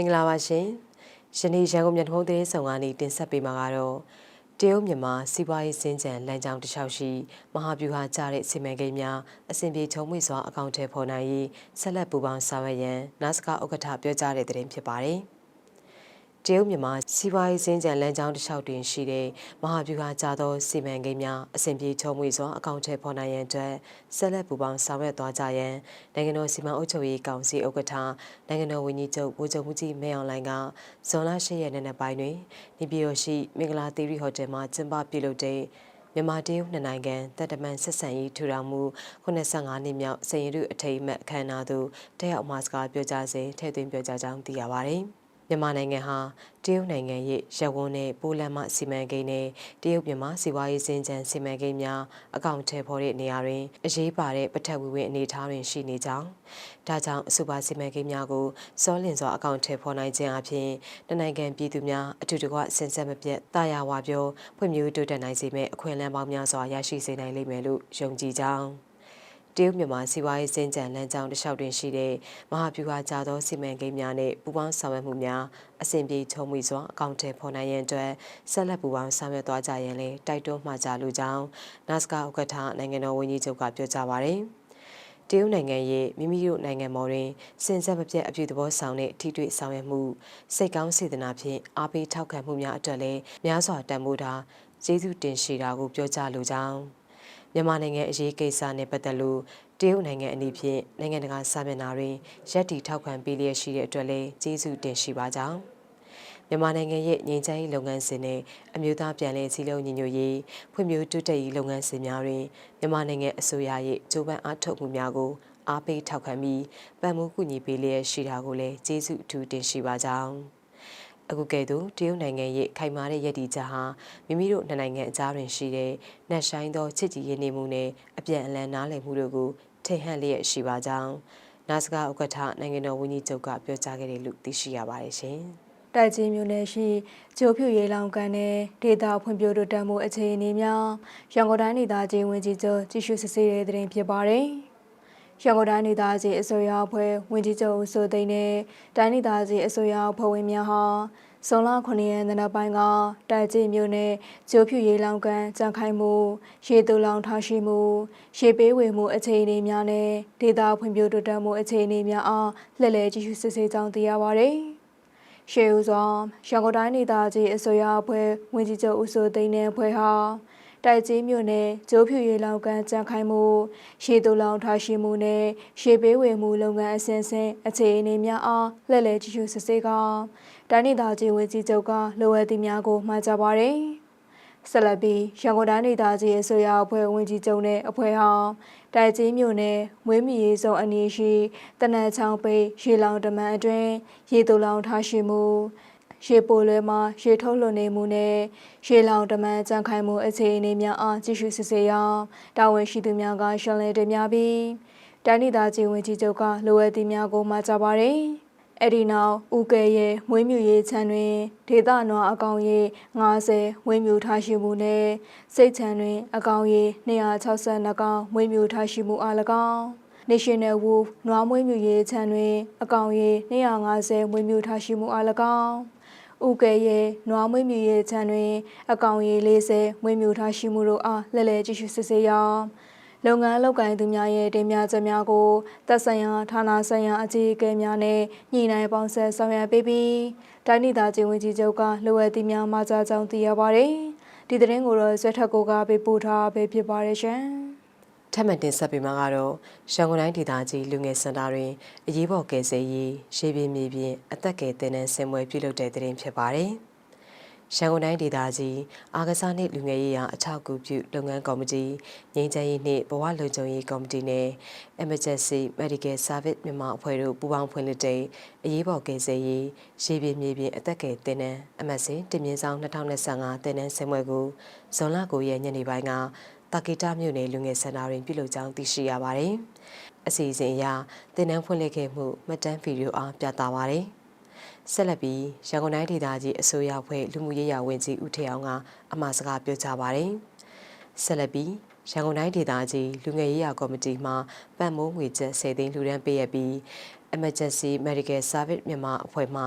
မင်္ဂလာပါရှင်ယနေ့ရန်ကုန်မြို့ထုံးသတင်းဆောင်ကနေတင်ဆက်ပေးမှာကတော့တရုတ်မြန်မာစီးပွားရေးစင်ကြံလမ်းကြောင်းတစ်လျှောက်ရှိမဟာဗျူဟာကျတဲ့စီမံကိန်းများအစဉ်ပြေချုံမွေစွာအကောင့်ထဲပေါ်နိုင်ရေးဆက်လက်ပူးပေါင်းဆောင်ရွက်ရန်နာစကာဥက္ကဋ္ဌပြောကြားတဲ့သတင်းဖြစ်ပါတယ်။ တရုတ်မြန်မာစီးပွားရေးစင်ကြံလမ်းကြောင်းတစ်လျှောက်တွင်ရှိတဲ့မဟာဗျူဟာကျသောစီမံကိန်းများအစဉ်ပြေချုံမွေစွာအကောင့်ထဲပေါ်နိုင်ရန်အတွက်ဆက်လက်ပူးပေါင်းဆောင်ရွက်သွားကြရန်နိုင်ငံတော်စီမံအုပ်ချုပ်ရေးကောင်စီဥက္ကဋ္ဌနိုင်ငံတော်ဝန်ကြီးချုပ်ဗိုလ်ချုပ်မှုကြီးမဲအောင်လှိုင်ကဇွန်လ၈ရက်နေ့နေ့ပိုင်းတွင်နေပြည်တော်ရှိမင်္ဂလာသီရိဟိုတယ်မှကျင်းပပြုလုပ်တဲ့မြန်မာတရုတ်နှစ်နိုင်ငံတပ်တမန်ဆက်ဆံရေးထူထောင်မှု85နှစ်မြောက်စင်ရုအထိမ်းအမှတ်အခမ်းအနားသို့တက်ရောက်မှာစကားပြောကြားစဉ်ထည့်သွင်းပြောကြားကြောင်းသိရပါသည်။ မြန်မာနိုင်ငံဟာတရုတ်နိုင်ငံရဲ့ရပ်ဝန်းနဲ့ပိုလန်မှစီမံကိန်းနဲ့တရုတ်မြန်မာစီးပွားရေးစင်ကြံစီမံကိန်းများအကောင့်ထဲပေါ်တဲ့နေရာတွင်အရေးပါတဲ့ပထက်ဝီဝင်းအနေအထားတွင်ရှိနေကြောင်းဒါကြောင့်အဆိုပါစီမံကိန်းများကိုစောလင်စွာအကောင့်ထဲပေါ်နိုင်ခြင်းအပြင်တနိုင်ငံပြည်သူများအထူးတကွစင်ဆက်မပြတ်တာယာဝါပြောဖွံ့ဖြိုးတိုးတက်နိုင်စေမယ့်အခွင့်အလမ်းပေါင်းများစွာရရှိစေနိုင်လိမ့်မယ်လို့ယုံကြည်ကြောင်း တရုတ်မြန်မာစီးပွားရေးစင်ကြံလမ်းကြောင်းတစ်လျှောက်တွင်ရှိတဲ့မဟာဗျူဟာကြာသောစီမံကိန်းများနဲ့ပူးပေါင်းဆောင်ရွက်မှုများအစဉ်ပြေချုံမွေစွာအကောင့်ထဲပေါ်နိုင်ရန်အတွက်ဆက်လက်ပူးပေါင်းဆောင်ရွက်သွားကြရန်လည်းတိုက်တွန်းမှာကြလိုကြောင်းနတ်စကာဥက္ကဋ္ဌနိုင်ငံတော်ဝန်ကြီးချုပ်ကပြောကြားပါရယ်တရုတ်နိုင်ငံရဲ့မိမိတို့နိုင်ငံမော်တွင်စင်ဆက်မပြတ်အပြုသဘောဆောင်တဲ့ထိတွေ့ဆောင်ရွက်မှုစိတ်ကောင်းစေတနာဖြင့်အားပေးထောက်ခံမှုများအတွက်လည်းများစွာတန်ဖိုးထားကျေးဇူးတင်ရှိတာကိုပြောကြားလိုကြောင်း မြန်မာနိုင်ငံအရေးကိစ္စနဲ့ပတ်သက်လို့တရုတ်နိုင်ငံအနေဖြင့်နိုင်ငံတကာစာမျက်နှာတွင်ရက်တီထောက်ခံပေးလျက်ရှိတဲ့အတွက်လည်းကျေးဇူးတင်ရှိပါကြောင်းမြန်မာနိုင်ငံရဲ့ငြိမ်းချမ်းရေးလုပ်ငန်းစဉ်နဲ့အမျိုးသားပြန်လည်စည်းလုံးညီညွတ်ရေးဖွံ့ဖြိုးတိုးတက်ရေးလုပ်ငန်းစဉ်များတွင်မြန်မာနိုင်ငံအစိုးရရဲ့ကြိုးပမ်းအားထုတ်မှုများကိုအားပေးထောက်ခံပြီးပံ့ပိုးကူညီပေးလျက်ရှိတာကိုလည်းကျေးဇူးအထူးတင်ရှိပါကြောင်း အခုကဲ့သို့တရုတ်နိုင်ငံရဲ့ခိုင်မာတဲ့ရည်တည်ချက်ဟာမိမိတို့နှစ်နိုင်ငံအကြားတွင်ရှိတဲ့နှက်ဆိုင်သောချစ်ကြည်ရင်းနှီးမှုနဲ့အပြန်အလှန်နားလည်မှုတို့ကိုထိဟန်လျက်ရှိပါကြောင်းနာစကာဥက္ကဋ္ဌနိုင်ငံတော်ဝန်ကြီးချုပ်ကပြောကြားခဲ့တယ်လို့သိရှိရပါတယ်ရှင်။တိုက်ကြီးမျိုးနယ်ရှိကျိုးဖြူရေလောင်ကန်နဲ့ဒေတာဖွံ့ဖြိုးတိုးတက်မှုအခြေအနေများရန်ကုန်တိုင်းဒေသကြီးဝန်ကြီးချုပ်ကြည့်ရှုစစ်ဆေးတဲ့တွင်ဖြစ်ပါတယ်။ ရန်ကုန်တိုင်းဒေသကြီးအစိုးရအဖွဲ့ဝန်ကြီးချုပ်ဦးစိုးသိန်းနဲ့တိုင်းဒေသကြီးအစိုးရအဖွဲ့ဝင်များဟာဇွန်လ9ရက်နေ့ပိုင်းကတိုက်ကြီးမြို့နယ်ကျိုးဖြူရေလောင်ကန်ကြံခိုင်မှုရေတူလောင်ထားရှိမှုရေပေးဝေမှုအခြေအနေများနဲ့ဒေသဖွံ့ဖြိုးတိုးတက်မှုအခြေအနေများအားလှည့်လည်ကြည့်ရှုစစ်ဆေးကြောင်းသိရပါသည်။ရှေးဦးစွာရန်ကုန်တိုင်းဒေသကြီးအစိုးရအဖွဲ့ဝန်ကြီးချုပ်ဦးစိုးသိန်းနဲ့အဖွဲ့ဟာ တိုက်ကြီးမြို့နယ်ကျိုးဖြူရေလောင်ကန်ကြံခိုင်မှုရေတူလောင်ထားရှိမှုနဲ့ရေပေးဝေမှုလုပ်ငန်းအစဉ်စဉ်အခြေအနေများအားလှည့်လည်ကြည့်ရှုစစ်ဆေးကတိုင်းဒေသကြီးဝန်ကြီးချုပ်ကလိုအပ်သည့်များကိုမှာကြားပါရယ်ဆက်လက်ပြီးရန်ကုန်တိုင်းဒေသကြီးအစိုးရအဖွဲ့ဝန်ကြီးချုပ်နဲ့အဖွဲ့ဟောင်းတိုက်ကြီးမြို့နယ်မွေးမြည်ရေးစုံအနီးရှိတနတ်ချောင်းပိတ်ရေလောင်တမန်အတွင်းရေတူလောင်ထားရှိမှု ရေပိုလွဲမှာရေထုတ်လွှင့်နေမှုနဲ့ရေလောင်တမန်ကြံခိုင်မှုအခြေအနေများအားကြည့်ရှုစစ်ဆေးရအောင်တာဝန်ရှိသူများကရှင်းလင်းတင်ပြပြီးတိုင်းဒေသကြီးဝန်ကြီးချုပ်ကလိုအပ်သည့်များကိုမှာကြားပါရယ်အဲ့ဒီနောက်ဦးကဲရဲ့မွေးမြူရေးချမ်းတွင်ဒေသနွားအကောင်ရေး90မွေးမြူထားရှိမှုနဲ့စိတ်ချမ်းတွင် အကောင်ရေး262ကောင်မွေးမြူထားရှိမှုအား၎င်း National Wolf နွားမွေးမြူရေးချမ်းတွင် အကောင်ရေး250မွေးမြူထားရှိမှုအား၎င်း ဥကဲရဲ့နွားမွေးမြူရေးချမ်းတွင် အကောင်ရေး40မွေးမြူထားရှိမှုတို့အားလှည့်လည်ကြည့်ရှုစစ်ဆေးရအောင်လုပ်ငန်းလုပ်ကိုင်သူများရဲ့တင်ပြချက်များကိုသက်ဆိုင်ရာဌာနဆိုင်ရာအကြီးအကဲများနဲ့ညှိနှိုင်းပေါင်းဆက်ဆောင်ရွက်ပေးပြီးတိုင်းဒေသကြီးဝန်ကြီးချုပ်ကလိုအပ်သည့်များမှာကြားကြောင်းသိရပါတယ်။ဒီသတင်းကိုတော့ဇွဲထက်ကိုကပေးပို့ထားပေးဖြစ်ပါတယ်ရှင်။ ထပ်မံတင်ဆက်ပေးမှာကတော့ရန်ကုန်တိုင်းဒေသကြီးလူငယ်စင်တာတွင်အရေးပေါ်ကယ်ဆယ်ရေးရှေးပြင်းမြေပြင်အသက်ကယ်တင်တဲ့ဆင်မွေပြုလုပ်တဲ့တဲ့တင်ဖြစ်ပါတယ်။ရန်ကုန်တိုင်းဒေသကြီးအာကစားနှင့်လူငယ်ရေးရာအထောက်အကူပြုလုပ်ငန်းကော်မတီငြိမ်းချမ်းရေးနှင့်ဘဝလုံခြုံရေးကော်မတီနဲ့ Emergency Medical Service မြန်မာအဖွဲ့တို့ပူးပေါင်းဖွင့်လှစ်တဲ့အရေးပေါ်ကယ်ဆယ်ရေးရေပြင်မြေပြင်အသက်ကယ်တင်နန်းအမတ်စဉ်တင်မြင့်ဆောင်2025တင်နန်းဆင်ပွဲကိုဇွန်လ9ရက်ညနေပိုင်းက တာကီတာမြို့နယ်လူငယ်စင်တာတွင်ပြုလုပ်ကြောင်းသိရှိရပါတယ်။အစီအစဉ်အရတင်နန်းဖွင့်လှစ်ခဲ့မှုမှတ်တမ်းဗီဒီယိုအားပြသပါတယ်။ဆက်လက်ပြီးရန်ကုန်တိုင်းဒေသကြီးအစိုးရဖွဲ့လူမှုရေးရာဝန်ကြီးဦးထေအောင်ကအမှာစကားပြောကြားပါတယ်။ဆက်လက်ပြီးရန်ကုန်တိုင်းဒေသကြီးလူငယ်ရေးရာကော်မတီမှပတ်မိုးငွေကျပ်10သိန်းလှူဒန်းပေးရပြီး Emergency Medical Service မြန်မာအဖွဲ့မှ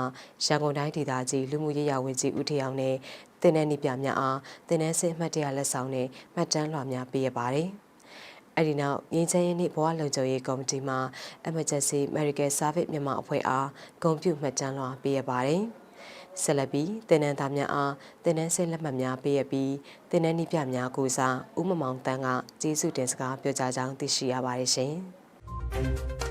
ရန်ကုန်တိုင်းဒေသကြီးလူမှုရေးရာဝန်ကြီးဦးထေအောင်နဲ့ တင်တဲ့နေပြများအားတင်တဲ့စစ်မှတ်တရလက်ဆောင်နဲ့မှတ်တမ်းလွှာများပေးရပါတယ်။အဲဒီနောက်ငင်းချမ်းရေးနှင့်ဘဝလုံခြုံရေးကော်မတီမှ Emergency Medical Service မြန်မာအဖွဲ့အားဂုဏ်ပြုမှတ်တမ်းလွှာပေးရပါတယ်။ဆက်လက်ပြီးတင်နန်းသားများအားတင်နန်းစစ်လက်မှတ်များပေးရပြီးတင်နန်းနှိပြများကိုစားဦးမမောင်တန်းကကျေးဇူးတင်စကားပြောကြားကြောင်းသိရှိရပါတယ်ရှင်။